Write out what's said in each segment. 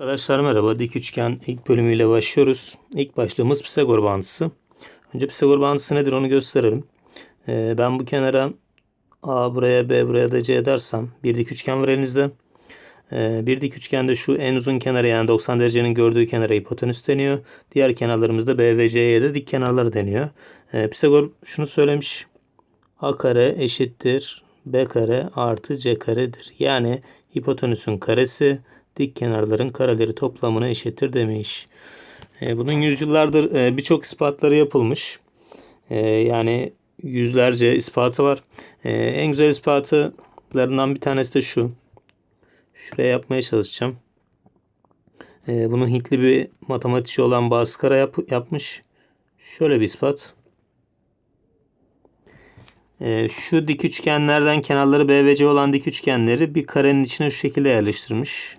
Arkadaşlar merhaba. Dik üçgen ilk bölümüyle başlıyoruz. İlk başlığımız Pisagor bağıntısı. Önce Pisagor bağıntısı nedir onu gösterelim. Ee, ben bu kenara A buraya B buraya da C dersem bir dik üçgen var elinizde. Ee, bir dik üçgende şu en uzun kenara yani 90 derecenin gördüğü kenara hipotenüs deniyor. Diğer kenarlarımızda B ve C'ye de dik kenarlar deniyor. Ee, Pisagor şunu söylemiş. A kare eşittir B kare artı C karedir. Yani hipotenüsün karesi dik kenarların kareleri toplamına eşittir demiş. E, bunun yüzyıllardır e, birçok ispatları yapılmış. E, yani yüzlerce ispatı var. E, en güzel ispatlarından bir tanesi de şu. Şuraya yapmaya çalışacağım. E, bunu Hintli bir matematikçi olan Bhaskara yap, yapmış. Şöyle bir ispat. Şu dik üçgenlerden kenarları B ve C olan dik üçgenleri bir karenin içine şu şekilde yerleştirmiş.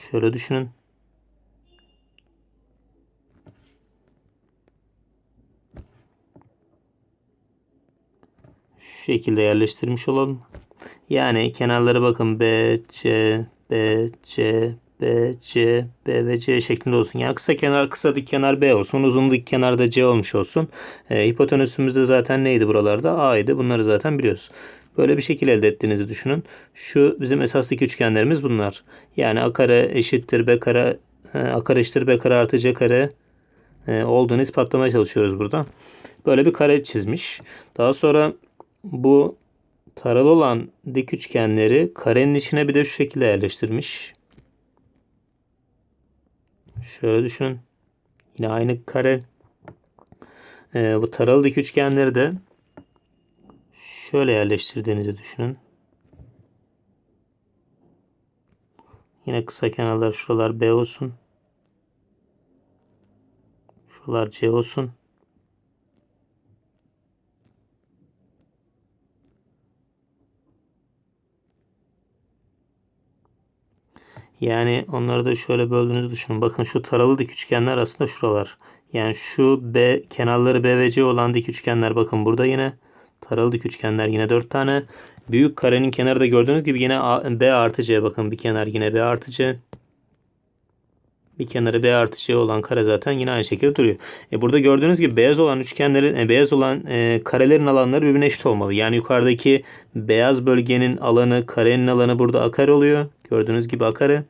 Şöyle düşünün. Şu şekilde yerleştirmiş olalım. Yani kenarlara bakın B, C, B, C, B, C, B ve C şeklinde olsun. Yani kısa kenar kısa dik kenar B olsun. Uzun dik kenar da C olmuş olsun. E, hipotenüsümüz de zaten neydi buralarda? A'ydı. Bunları zaten biliyoruz. Böyle bir şekil elde ettiğinizi düşünün. Şu bizim esasdaki üçgenlerimiz bunlar. Yani A kare eşittir B kare e, A kare eşittir B kare artı C kare e, olduğunu ispatlamaya çalışıyoruz burada. Böyle bir kare çizmiş. Daha sonra bu taralı olan dik üçgenleri karenin içine bir de şu şekilde yerleştirmiş. Şöyle düşünün. Yine aynı kare. Ee, bu taralı dik üçgenleri de şöyle yerleştirdiğinizi düşünün. Yine kısa kenarlar şuralar B olsun. Şuralar C olsun. Yani onları da şöyle böldüğünüzü düşünün. Bakın şu taralı dik üçgenler aslında şuralar. Yani şu B kenarları B ve C olan dik üçgenler bakın burada yine taralı dik üçgenler yine 4 tane. Büyük karenin kenarı da gördüğünüz gibi yine A, B artı C bakın bir kenar yine B artı C. Bir kenarı B artı C olan kare zaten yine aynı şekilde duruyor. E burada gördüğünüz gibi beyaz olan üçgenlerin, e, beyaz olan e, karelerin alanları birbirine eşit olmalı. Yani yukarıdaki beyaz bölgenin alanı, karenin alanı burada a kare oluyor. Gördüğünüz gibi a kare.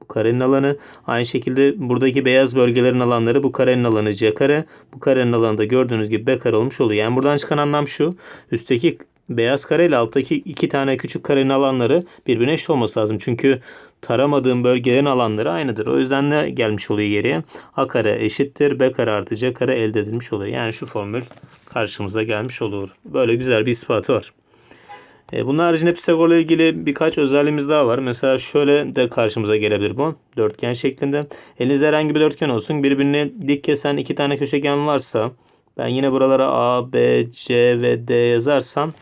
Bu karenin alanı. Aynı şekilde buradaki beyaz bölgelerin alanları bu karenin alanı c kare. Bu karenin alanı da gördüğünüz gibi b kare olmuş oluyor. Yani buradan çıkan anlam şu. Üstteki beyaz kare ile alttaki iki tane küçük karenin alanları birbirine eşit olması lazım. Çünkü taramadığım bölgelerin alanları aynıdır. O yüzden ne gelmiş oluyor geriye? A kare eşittir B kare artı C kare elde edilmiş oluyor. Yani şu formül karşımıza gelmiş olur. Böyle güzel bir ispatı var. E, bunun haricinde Pisagor'la ilgili birkaç özelliğimiz daha var. Mesela şöyle de karşımıza gelebilir bu. Dörtgen şeklinde. Elinizde herhangi bir dörtgen olsun. Birbirini dik kesen iki tane köşegen varsa ben yine buralara A, B, C ve D yazarsam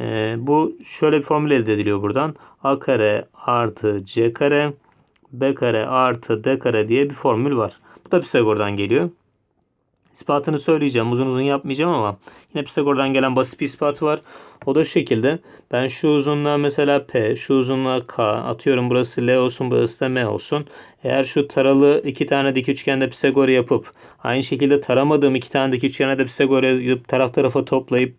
e, bu şöyle bir formül elde ediliyor buradan. A kare artı C kare B kare artı D kare diye bir formül var. Bu da Pisagor'dan geliyor. İspatını söyleyeceğim. Uzun uzun yapmayacağım ama yine Pisagor'dan gelen basit bir ispatı var. O da şu şekilde. Ben şu uzunluğa mesela P, şu uzunluğa K atıyorum burası L olsun burası da M olsun. Eğer şu taralı iki tane dik üçgende Pisagor yapıp aynı şekilde taramadığım iki tane dik üçgende de Pisagor yazıp taraf tarafa toplayıp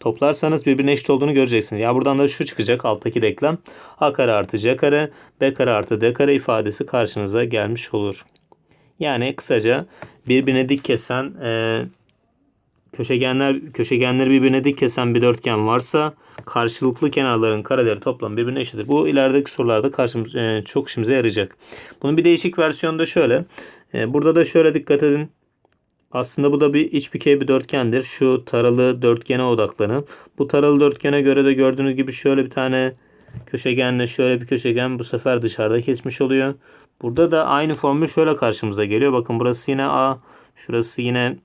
toplarsanız birbirine eşit olduğunu göreceksiniz. Ya buradan da şu çıkacak alttaki denklem. A kare artı C kare, B kare artı D kare ifadesi karşınıza gelmiş olur. Yani kısaca birbirine dik kesen e, köşegenler köşegenleri birbirine dik kesen bir dörtgen varsa karşılıklı kenarların kareleri toplam birbirine eşittir. Bu ilerideki sorularda karşımız e, çok işimize yarayacak. Bunun bir değişik versiyonu da şöyle. E, burada da şöyle dikkat edin. Aslında bu da bir iç bükey bir dörtgendir. Şu taralı dörtgene odaklanın. Bu taralı dörtgene göre de gördüğünüz gibi şöyle bir tane köşegenle şöyle bir köşegen bu sefer dışarıda kesmiş oluyor. Burada da aynı formül şöyle karşımıza geliyor. Bakın burası yine A, şurası yine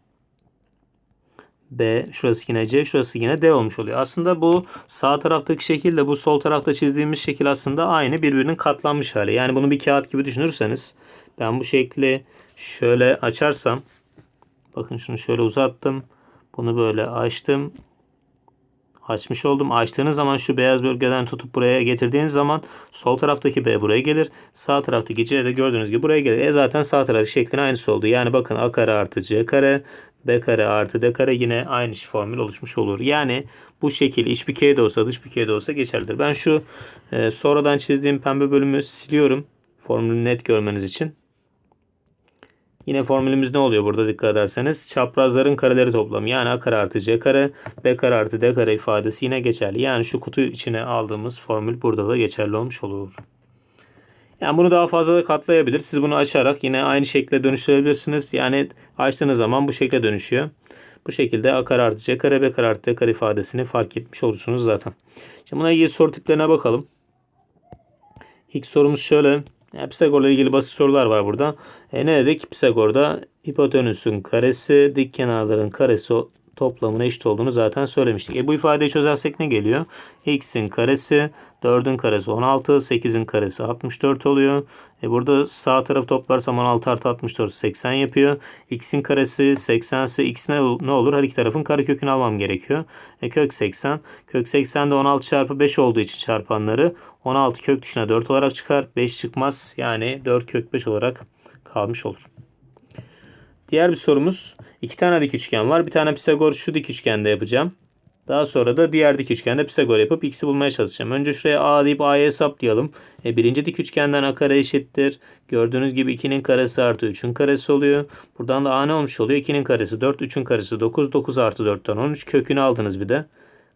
B, şurası yine C, şurası yine D olmuş oluyor. Aslında bu sağ taraftaki şekilde bu sol tarafta çizdiğimiz şekil aslında aynı birbirinin katlanmış hali. Yani bunu bir kağıt gibi düşünürseniz ben bu şekli şöyle açarsam bakın şunu şöyle uzattım. Bunu böyle açtım. Açmış oldum. Açtığınız zaman şu beyaz bölgeden tutup buraya getirdiğiniz zaman sol taraftaki B buraya gelir. Sağ taraftaki C de gördüğünüz gibi buraya gelir. E zaten sağ tarafı şeklin aynısı oldu. Yani bakın A kare artı C kare B kare artı D kare yine aynı formül oluşmuş olur. Yani bu şekil iç bükey de olsa dış bükey de olsa geçerlidir. Ben şu e, sonradan çizdiğim pembe bölümü siliyorum. Formülü net görmeniz için. Yine formülümüz ne oluyor burada dikkat ederseniz? Çaprazların kareleri toplamı. Yani A kare artı C kare, B kare artı D kare ifadesi yine geçerli. Yani şu kutu içine aldığımız formül burada da geçerli olmuş olur. Yani bunu daha fazla da katlayabilir. Siz bunu açarak yine aynı şekilde dönüştürebilirsiniz. Yani açtığınız zaman bu şekilde dönüşüyor. Bu şekilde A kare artı C kare, B kare artı D kare ifadesini fark etmiş olursunuz zaten. Şimdi buna ilgili soru tiplerine bakalım. İlk sorumuz şöyle. Ya, Pisagor'la ilgili basit sorular var burada. E, ne dedik? Pisagor'da hipotenüsün karesi, dik kenarların karesi toplamına eşit olduğunu zaten söylemiştik. E, bu ifadeyi çözersek ne geliyor? x'in karesi 4'ün karesi 16, 8'in karesi 64 oluyor. E, burada sağ tarafı toplarsam 16 artı 64 80 yapıyor. x'in karesi 80 ise x ne, ne olur? Her iki tarafın karekökünü almam gerekiyor. E, kök 80. Kök 80 de 16 çarpı 5 olduğu için çarpanları 16 kök dışına 4 olarak çıkar. 5 çıkmaz. Yani 4 kök 5 olarak kalmış olur. Diğer bir sorumuz. iki tane dik üçgen var. Bir tane Pisagor şu dik üçgende yapacağım. Daha sonra da diğer dik üçgende Pisagor yapıp x'i bulmaya çalışacağım. Önce şuraya a deyip a'ya hesaplayalım. E, birinci dik üçgenden a kare eşittir. Gördüğünüz gibi 2'nin karesi artı 3'ün karesi oluyor. Buradan da a ne olmuş oluyor? 2'nin karesi 4, 3'ün karesi 9. 9 artı 4'ten 13. Kökünü aldınız bir de.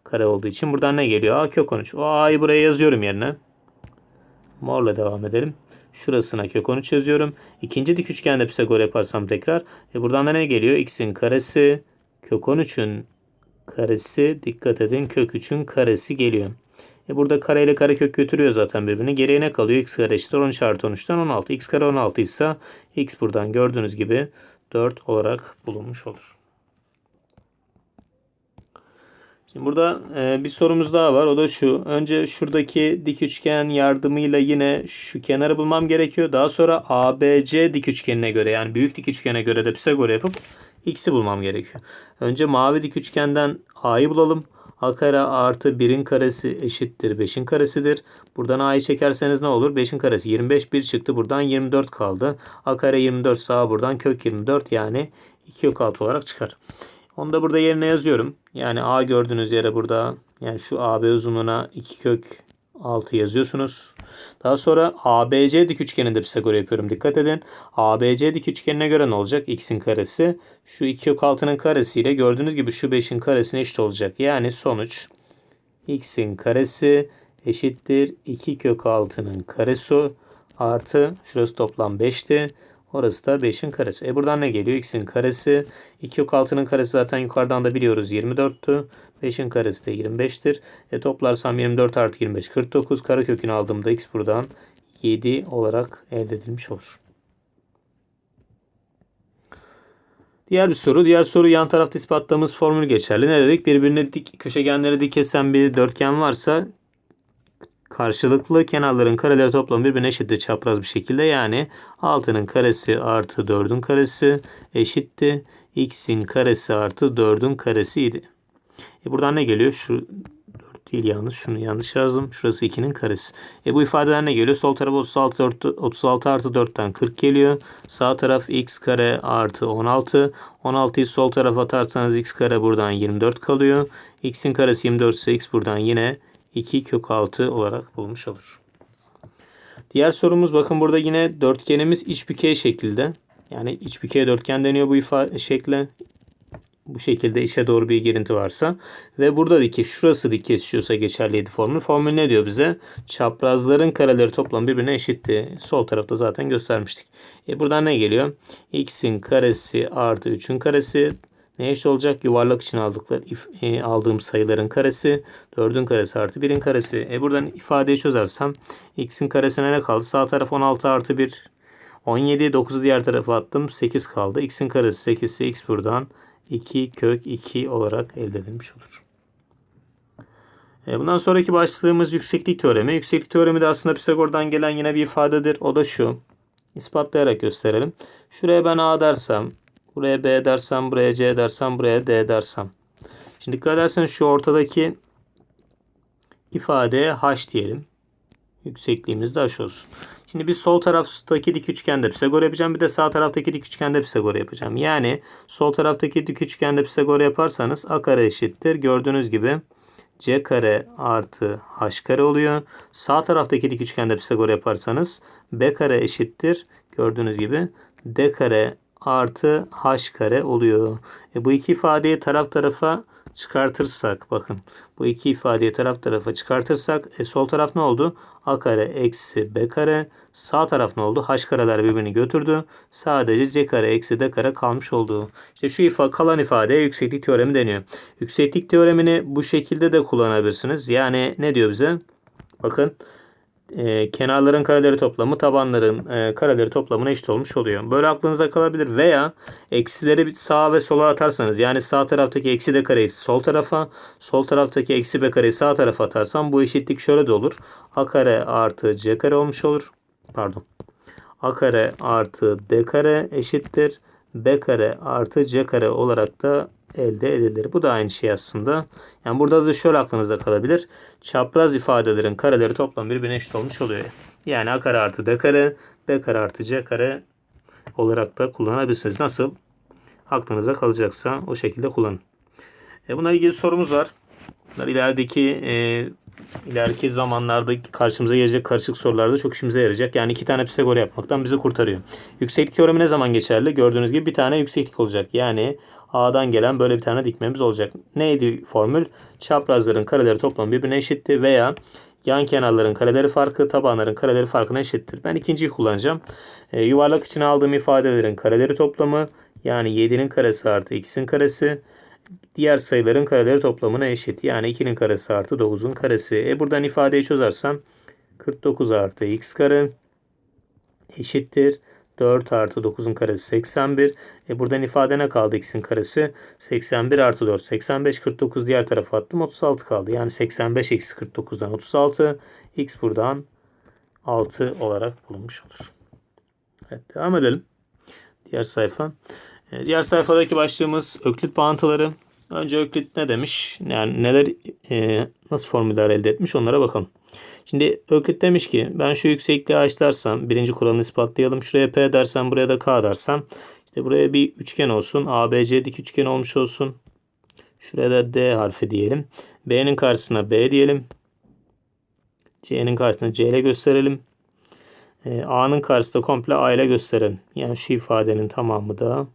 Kare olduğu için. Buradan ne geliyor? a kök 13. O a'yı buraya yazıyorum yerine. Morla devam edelim. Şurasına kök 13 yazıyorum. İkinci dik üçgende Pisagor yaparsam tekrar. E buradan da ne geliyor? X'in karesi kök 13'ün karesi dikkat edin kök 3'ün karesi geliyor. E burada kare ile kare kök götürüyor zaten birbirini. Geriye ne kalıyor? X kare eşittir 13 artı 13'ten 16. X kare 16 ise X buradan gördüğünüz gibi 4 olarak bulunmuş olur. Şimdi burada e, bir sorumuz daha var. O da şu. Önce şuradaki dik üçgen yardımıyla yine şu kenarı bulmam gerekiyor. Daha sonra ABC dik üçgenine göre yani büyük dik üçgene göre de Pisagor yapıp x'i bulmam gerekiyor. Önce mavi dik üçgenden a'yı bulalım. a kare artı 1'in karesi eşittir 5'in karesidir. Buradan a'yı çekerseniz ne olur? 5'in karesi 25 1 çıktı. Buradan 24 kaldı. a kare 24 sağ buradan kök 24 yani 2 kök 6 olarak çıkar. Onu da burada yerine yazıyorum. Yani A gördüğünüz yere burada yani şu AB uzunluğuna 2 kök 6 yazıyorsunuz. Daha sonra ABC dik üçgeninde Pisagor yapıyorum. Dikkat edin. ABC dik üçgenine göre ne olacak? X'in karesi. Şu 2 kök 6'nın karesiyle gördüğünüz gibi şu 5'in karesine eşit olacak. Yani sonuç X'in karesi eşittir 2 kök 6'nın karesi artı şurası toplam 5'ti. Orası da 5'in karesi. E buradan ne geliyor? X'in karesi. 2 yok 6'nın karesi zaten yukarıdan da biliyoruz 24'tü. 5'in karesi de 25'tir. E toplarsam 24 artı 25 49. Karekökünü aldığımda X buradan 7 olarak elde edilmiş olur. Diğer bir soru. Diğer soru yan tarafta ispatladığımız formül geçerli. Ne dedik? Birbirine dik, köşegenleri dik kesen bir dörtgen varsa karşılıklı kenarların kareleri toplamı birbirine eşittir çapraz bir şekilde. Yani 6'nın karesi artı 4'ün karesi eşitti. x'in karesi artı 4'ün karesiydi. E buradan ne geliyor? Şu 4 değil yalnız şunu yanlış yazdım. Şurası 2'nin karesi. E bu ifadeler ne geliyor? Sol taraf 36, 4, 36 artı 4'ten 40 geliyor. Sağ taraf x kare artı 16. 16'yı sol tarafa atarsanız x kare buradan 24 kalıyor. x'in karesi 24 ise x buradan yine 2 kök 6 olarak bulmuş olur. Diğer sorumuz bakın burada yine dörtgenimiz iç bükey şekilde. Yani iç bükey dörtgen deniyor bu ifade şekle. Bu şekilde içe doğru bir girinti varsa ve burada dik şurası dik kesişiyorsa geçerliydi formül. Formül ne diyor bize? Çaprazların kareleri toplam birbirine eşitti. Sol tarafta zaten göstermiştik. E buradan ne geliyor? x'in karesi artı 3'ün karesi ne eşit olacak? Yuvarlak için aldıkları, e, aldığım sayıların karesi 4'ün karesi artı 1'in karesi. E buradan ifadeyi çözersem x'in karesine ne kaldı? Sağ taraf 16 artı 1 17 9'u diğer tarafa attım 8 kaldı. x'in karesi 8 ise x buradan 2 kök 2 olarak elde edilmiş olur. E bundan sonraki başlığımız yükseklik teoremi. Yükseklik teoremi de aslında Pisagor'dan gelen yine bir ifadedir. O da şu. İspatlayarak gösterelim. Şuraya ben a dersem Buraya B dersem, buraya C dersem, buraya D dersem. Şimdi dikkat ederseniz şu ortadaki ifadeye h diyelim. Yüksekliğimiz de h olsun. Şimdi bir sol taraftaki dik üçgende Pisagor yapacağım. Bir de sağ taraftaki dik üçgende Pisagor yapacağım. Yani sol taraftaki dik üçgende Pisagor yaparsanız a kare eşittir. Gördüğünüz gibi c kare artı h kare oluyor. Sağ taraftaki dik üçgende Pisagor yaparsanız b kare eşittir. Gördüğünüz gibi d kare artı h kare oluyor. E bu iki ifadeyi taraf tarafa çıkartırsak bakın bu iki ifadeyi taraf tarafa çıkartırsak e, sol taraf ne oldu? a kare eksi b kare sağ taraf ne oldu? h kareler birbirini götürdü. Sadece c kare eksi d kare kalmış oldu. İşte şu ifa kalan ifadeye yükseklik teoremi deniyor. Yükseklik teoremini bu şekilde de kullanabilirsiniz. Yani ne diyor bize? Bakın e, kenarların kareleri toplamı tabanların e, kareleri toplamına eşit olmuş oluyor. Böyle aklınızda kalabilir veya eksileri sağa ve sola atarsanız yani sağ taraftaki eksi de kareyi sol tarafa sol taraftaki eksi b kareyi sağ tarafa atarsam bu eşitlik şöyle de olur. a kare artı c kare olmuş olur. Pardon. a kare artı d kare eşittir. B kare artı c kare olarak da elde edilir. Bu da aynı şey aslında. Yani burada da şöyle aklınızda kalabilir. Çapraz ifadelerin kareleri toplam birbirine eşit olmuş oluyor. Yani a kare artı d kare, b kare artı c kare olarak da kullanabilirsiniz. Nasıl? Aklınıza kalacaksa o şekilde kullanın. E bununla ilgili sorumuz var. Bunlar ilerideki e, ileriki zamanlarda karşımıza gelecek karışık sorularda çok işimize yarayacak. Yani iki tane Pisagor yapmaktan bizi kurtarıyor. Yükseklik teoremi ne zaman geçerli? Gördüğünüz gibi bir tane yükseklik olacak. Yani A'dan gelen böyle bir tane dikmemiz olacak. Neydi formül? Çaprazların kareleri toplamı birbirine eşitti veya yan kenarların kareleri farkı tabanların kareleri farkına eşittir. Ben ikinciyi kullanacağım. E, yuvarlak içine aldığım ifadelerin kareleri toplamı yani 7'nin karesi artı x'in karesi diğer sayıların kareleri toplamına eşit. Yani 2'nin karesi artı 9'un karesi. E buradan ifadeyi çözersem 49 artı x kare eşittir. 4 artı 9'un karesi 81. E buradan ifade ne kaldı x'in karesi? 81 artı 4. 85 49 diğer tarafa attım. 36 kaldı. Yani 85 eksi 49'dan 36. x buradan 6 olarak bulunmuş olur. Evet devam edelim. Diğer sayfa. E, diğer sayfadaki başlığımız öklit bağıntıları. Önce öklit ne demiş? Yani neler e, nasıl formüller elde etmiş onlara bakalım. Şimdi Öklit demiş ki ben şu yüksekliği h birinci kuralını ispatlayalım. Şuraya p dersem buraya da k dersem işte buraya bir üçgen olsun. ABC dik üçgen olmuş olsun. Şuraya da D harfi diyelim. B'nin karşısına B diyelim. C'nin karşısına C ile gösterelim. E, A'nın karşısında komple A ile gösterelim. Yani şu ifadenin tamamı da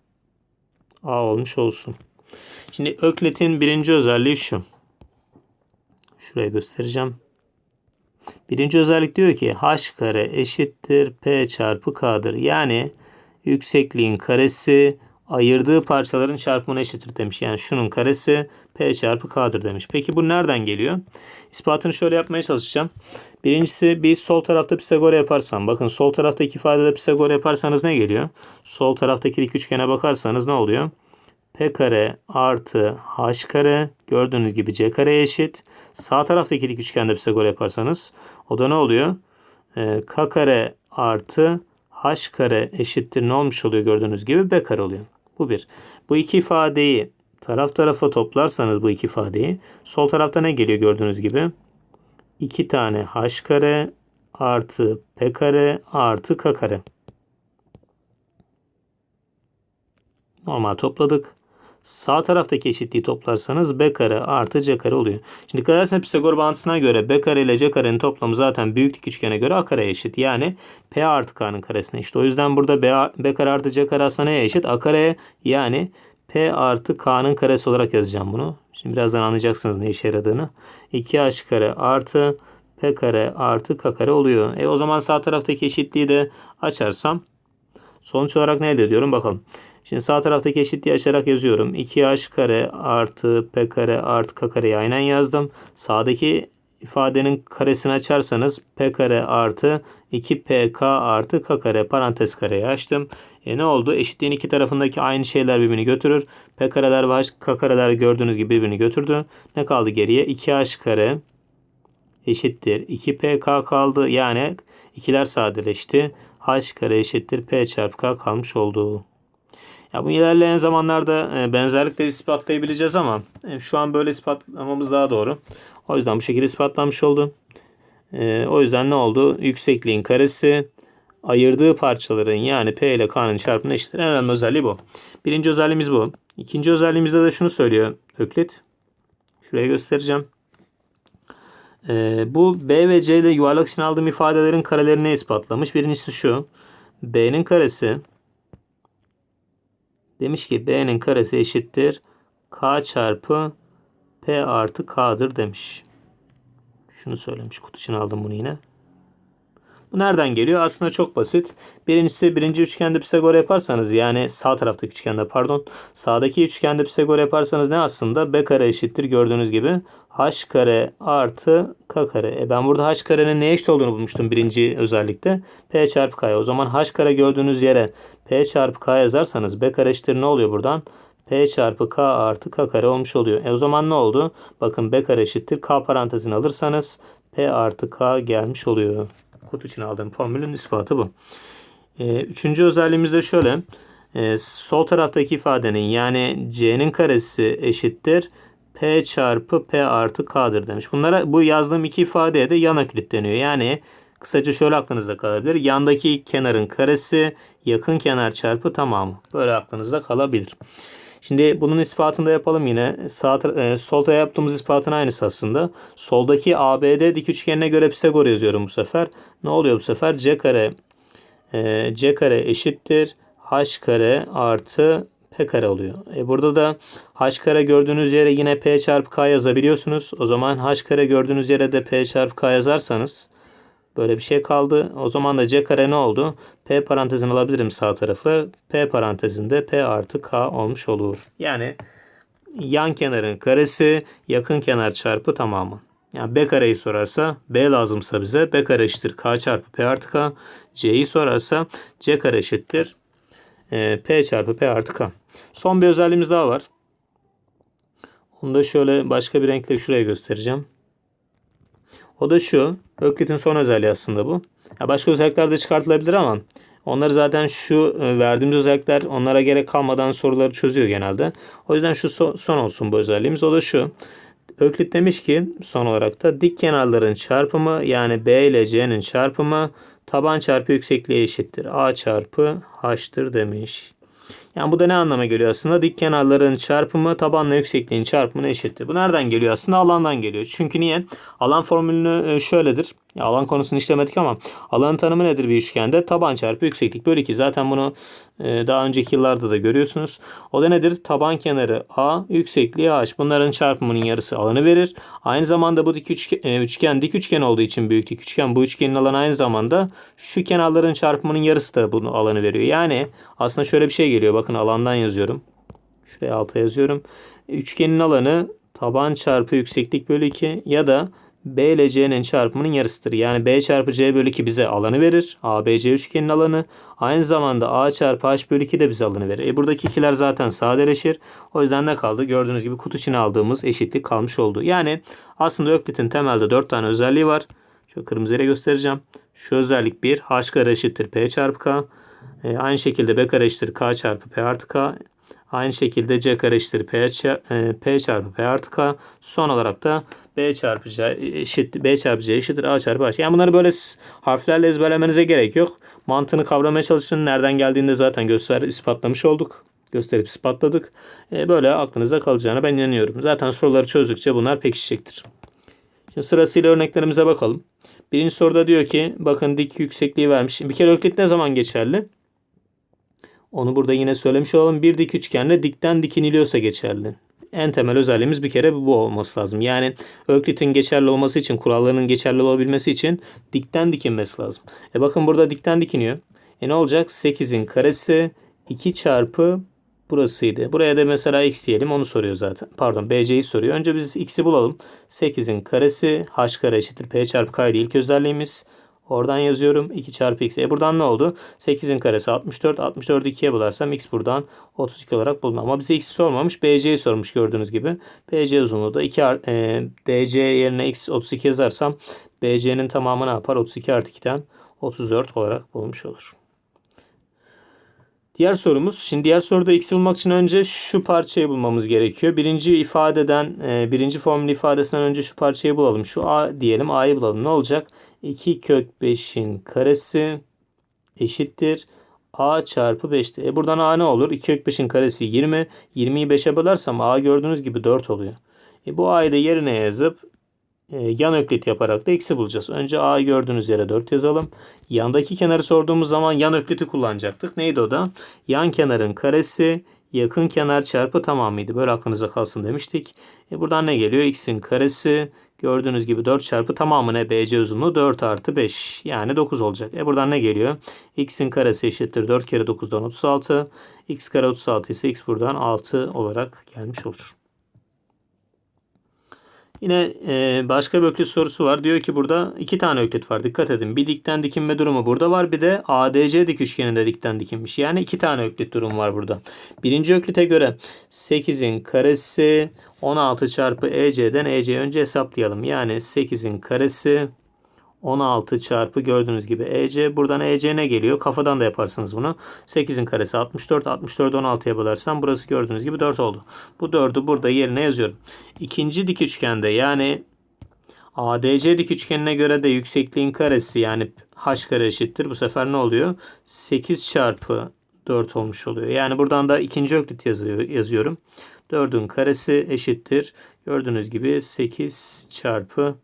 A olmuş olsun. Şimdi Öklit'in birinci özelliği şu. Şuraya göstereceğim. Birinci özellik diyor ki h kare eşittir p çarpı k'dır. Yani yüksekliğin karesi ayırdığı parçaların çarpımına eşittir demiş. Yani şunun karesi p çarpı k'dır demiş. Peki bu nereden geliyor? İspatını şöyle yapmaya çalışacağım. Birincisi bir sol tarafta Pisagor yaparsam. Bakın sol taraftaki ifadede Pisagor yaparsanız ne geliyor? Sol taraftaki dik üçgene bakarsanız ne oluyor? P kare artı H kare gördüğünüz gibi C kare eşit. Sağ taraftaki dik üçgende Pisagor yaparsanız o da ne oluyor? Ee, K kare artı H kare eşittir ne olmuş oluyor gördüğünüz gibi B kare oluyor. Bu bir. Bu iki ifadeyi taraf tarafa toplarsanız bu iki ifadeyi sol tarafta ne geliyor gördüğünüz gibi? 2 tane H kare artı P kare artı K kare. Normal topladık. Sağ taraftaki eşitliği toplarsanız b kare artı c kare oluyor. Şimdi dikkat ederseniz Pisagor bağıntısına göre b kare ile c karenin toplamı zaten büyüklük üçgene göre a kare eşit. Yani p artı k'nın karesine eşit. O yüzden burada b, b kare artı c kare aslında neye eşit? a kareye yani p artı k'nın karesi olarak yazacağım bunu. Şimdi birazdan anlayacaksınız ne işe yaradığını. 2h kare artı p kare artı k kare oluyor. E o zaman sağ taraftaki eşitliği de açarsam sonuç olarak ne elde ediyorum bakalım. Şimdi sağ taraftaki eşitliği açarak yazıyorum. 2h kare artı p kare artı k kareyi aynen yazdım. Sağdaki ifadenin karesini açarsanız p kare artı 2pk artı k kare parantez kareyi açtım. E ne oldu? Eşitliğin iki tarafındaki aynı şeyler birbirini götürür. P kareler ve k kareler gördüğünüz gibi birbirini götürdü. Ne kaldı geriye? 2h kare eşittir 2pk kaldı. Yani ikiler sadeleşti. h kare eşittir p çarpı k kalmış oldu. Ya bu ilerleyen zamanlarda e, benzerlikleri ispatlayabileceğiz ama e, şu an böyle ispatlamamız daha doğru. O yüzden bu şekilde ispatlanmış oldu. E, o yüzden ne oldu? Yüksekliğin karesi ayırdığı parçaların yani P ile K'nın çarpımına eşittir. En önemli özelliği bu. Birinci özelliğimiz bu. İkinci özelliğimizde de şunu söylüyor Öklit. Şuraya göstereceğim. Ee, bu B ve C ile yuvarlak için aldığım ifadelerin karelerini ispatlamış. Birincisi şu. B'nin karesi demiş ki B'nin karesi eşittir. K çarpı P artı K'dır demiş. Şunu söylemiş. Kutu için aldım bunu yine. Bu nereden geliyor? Aslında çok basit. Birincisi birinci üçgende Pisagor yaparsanız yani sağ taraftaki üçgende pardon. Sağdaki üçgende Pisagor yaparsanız ne aslında? B kare eşittir gördüğünüz gibi. H kare artı K kare. E ben burada H karenin neye eşit olduğunu bulmuştum birinci özellikle. P çarpı K. O zaman H kare gördüğünüz yere P çarpı K yazarsanız B kare eşittir ne oluyor buradan? P çarpı K artı K kare olmuş oluyor. E o zaman ne oldu? Bakın B kare eşittir. K parantezini alırsanız P artı K gelmiş oluyor kod için aldığım formülün ispatı bu. E, üçüncü özelliğimiz de şöyle. E, sol taraftaki ifadenin yani c'nin karesi eşittir p çarpı p artı k'dır demiş. Bunlara bu yazdığım iki ifadeye de yan öklit deniyor. Yani kısaca şöyle aklınızda kalabilir. Yandaki kenarın karesi yakın kenar çarpı tamamı. Böyle aklınızda kalabilir. Şimdi bunun ispatını da yapalım yine. Sağ, e, solda yaptığımız ispatın aynısı aslında. Soldaki ABD dik üçgenine göre Pisagor yazıyorum bu sefer. Ne oluyor bu sefer? C kare e, C kare eşittir. H kare artı P kare oluyor. E burada da H kare gördüğünüz yere yine P çarpı K yazabiliyorsunuz. O zaman H kare gördüğünüz yere de P çarpı K yazarsanız Böyle bir şey kaldı. O zaman da c kare ne oldu? P parantezini alabilirim sağ tarafı. P parantezinde P artı K olmuş olur. Yani yan kenarın karesi yakın kenar çarpı tamamı. Yani B kareyi sorarsa B lazımsa bize B kare eşittir K çarpı P artı K. C'yi sorarsa C kare eşittir e, P çarpı P artı K. Son bir özelliğimiz daha var. Onu da şöyle başka bir renkle şuraya göstereceğim. O da şu. Öklit'in son özelliği aslında bu. Ya başka özellikler de çıkartılabilir ama onları zaten şu e, verdiğimiz özellikler onlara gerek kalmadan soruları çözüyor genelde. O yüzden şu son olsun bu özelliğimiz. O da şu. Öklit demiş ki son olarak da dik kenarların çarpımı yani B ile C'nin çarpımı taban çarpı yüksekliğe eşittir. A çarpı H'tır demiş. Yani bu da ne anlama geliyor aslında? Dik kenarların çarpımı tabanla yüksekliğin çarpımına eşittir. Bu nereden geliyor aslında? Alandan geliyor. Çünkü niye? Alan formülünü e, şöyledir. Ya alan konusunu işlemedik ama alanın tanımı nedir bir üçgende? Taban çarpı yükseklik bölü 2. Zaten bunu e, daha önceki yıllarda da görüyorsunuz. O da nedir? Taban kenarı A, yüksekliği H. Bunların çarpımının yarısı alanı verir. Aynı zamanda bu dik üçgen, üçgen dik üçgen olduğu için büyük dik üçgen. Bu üçgenin alanı aynı zamanda şu kenarların çarpımının yarısı da bunu alanı veriyor. Yani aslında şöyle bir şey geliyor. Bakın alandan yazıyorum. Şuraya alta yazıyorum. Üçgenin alanı taban çarpı yükseklik bölü 2 ya da B ile C'nin çarpımının yarısıdır. Yani B çarpı C bölü 2 bize alanı verir. ABC üçgenin alanı. Aynı zamanda A çarpı H bölü 2 de bize alanı verir. E buradaki ikiler zaten sadeleşir. O yüzden ne kaldı? Gördüğünüz gibi kutu içine aldığımız eşitlik kalmış oldu. Yani aslında Öklit'in temelde 4 tane özelliği var. Şu kırmızıyla göstereceğim. Şu özellik 1. H kare eşittir P çarpı K. E, aynı şekilde B kare eşittir K çarpı P artı K. Aynı şekilde C kare eşittir P, e, P çarpı P artı K. Son olarak da B çarpı C eşit B çarpı C eşittir A çarpı H. Yani bunları böyle harflerle ezberlemenize gerek yok. Mantığını kavramaya çalışın. Nereden geldiğini de zaten göster ispatlamış olduk. Gösterip ispatladık. E, böyle aklınızda kalacağına ben inanıyorum. Zaten soruları çözdükçe bunlar pekişecektir. Şimdi sırasıyla örneklerimize bakalım. Birinci soruda diyor ki bakın dik yüksekliği vermiş. Bir kere öklit ne zaman geçerli? Onu burada yine söylemiş olalım. Bir dik üçgenle dikten dikiniliyorsa geçerli. En temel özelliğimiz bir kere bu olması lazım. Yani Öklit'in geçerli olması için, kurallarının geçerli olabilmesi için dikten dikinmesi lazım. E bakın burada dikten dikiniyor. E ne olacak? 8'in karesi 2 çarpı burasıydı. Buraya da mesela x diyelim onu soruyor zaten. Pardon BC'yi soruyor. Önce biz x'i bulalım. 8'in karesi h kare eşittir p çarpı k'ydı ilk özelliğimiz. Oradan yazıyorum. 2 çarpı x. E buradan ne oldu? 8'in karesi 64. 64'ü 2'ye bularsam x buradan 32 olarak bulunur. Ama bize x'i sormamış. BC'yi sormuş gördüğünüz gibi. BC uzunluğu da 2 e, DC yerine x 32 yazarsam BC'nin tamamı ne yapar? 32 artı 2'den 34 olarak bulmuş olur. Diğer sorumuz. Şimdi diğer soruda x'i bulmak için önce şu parçayı bulmamız gerekiyor. Birinci ifadeden, e, birinci formül ifadesinden önce şu parçayı bulalım. Şu a diyelim. a'yı bulalım. Ne olacak? 2 kök 5'in karesi eşittir. a çarpı 5'ti. E buradan a ne olur? 2 kök 5'in karesi 20. 20'yi 5'e bölersem a gördüğünüz gibi 4 oluyor. E bu a'yı da yerine yazıp yan öklit yaparak da x'i bulacağız. Önce a'yı gördüğünüz yere 4 yazalım. Yandaki kenarı sorduğumuz zaman yan ökliti kullanacaktık. Neydi o da? Yan kenarın karesi yakın kenar çarpı tamamıydı. Böyle aklınıza kalsın demiştik. E buradan ne geliyor? x'in karesi gördüğünz gibi 4 çarpı tamamı ne? BC uzunluğu 4 artı 5 yani 9 olacak. E buradan ne geliyor? x'in karesi eşittir 4 kere 9'dan 36. x kare 36 ise x buradan 6 olarak gelmiş olur. Yine e, başka bir öklit sorusu var. Diyor ki burada iki tane öklit var. Dikkat edin. Bir dikten dikinme durumu burada var. Bir de ADC dik üçgeninde dikten dikinmiş. Yani iki tane öklit durum var burada. Birinci öklite göre 8'in karesi 16 çarpı EC'den EC'yi önce hesaplayalım. Yani 8'in karesi 16 çarpı gördüğünüz gibi EC. Buradan EC ne geliyor? Kafadan da yaparsınız bunu. 8'in karesi 64. 64'ü 16'ya bölersem burası gördüğünüz gibi 4 oldu. Bu 4'ü burada yerine yazıyorum. İkinci dik üçgende yani ADC dik üçgenine göre de yüksekliğin karesi yani h kare eşittir. Bu sefer ne oluyor? 8 çarpı 4 olmuş oluyor. Yani buradan da ikinci öklit yazıyor, yazıyorum. 4'ün karesi eşittir. Gördüğünüz gibi 8 çarpı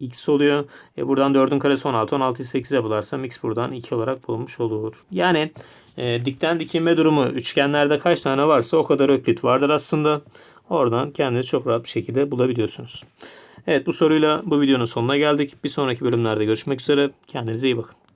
x oluyor. E buradan 4'ün karesi 16. 16'yı 8'e bularsam x buradan 2 olarak bulunmuş olur. Yani e, dikten dikilme durumu üçgenlerde kaç tane varsa o kadar öklit vardır aslında. Oradan kendiniz çok rahat bir şekilde bulabiliyorsunuz. Evet bu soruyla bu videonun sonuna geldik. Bir sonraki bölümlerde görüşmek üzere. Kendinize iyi bakın.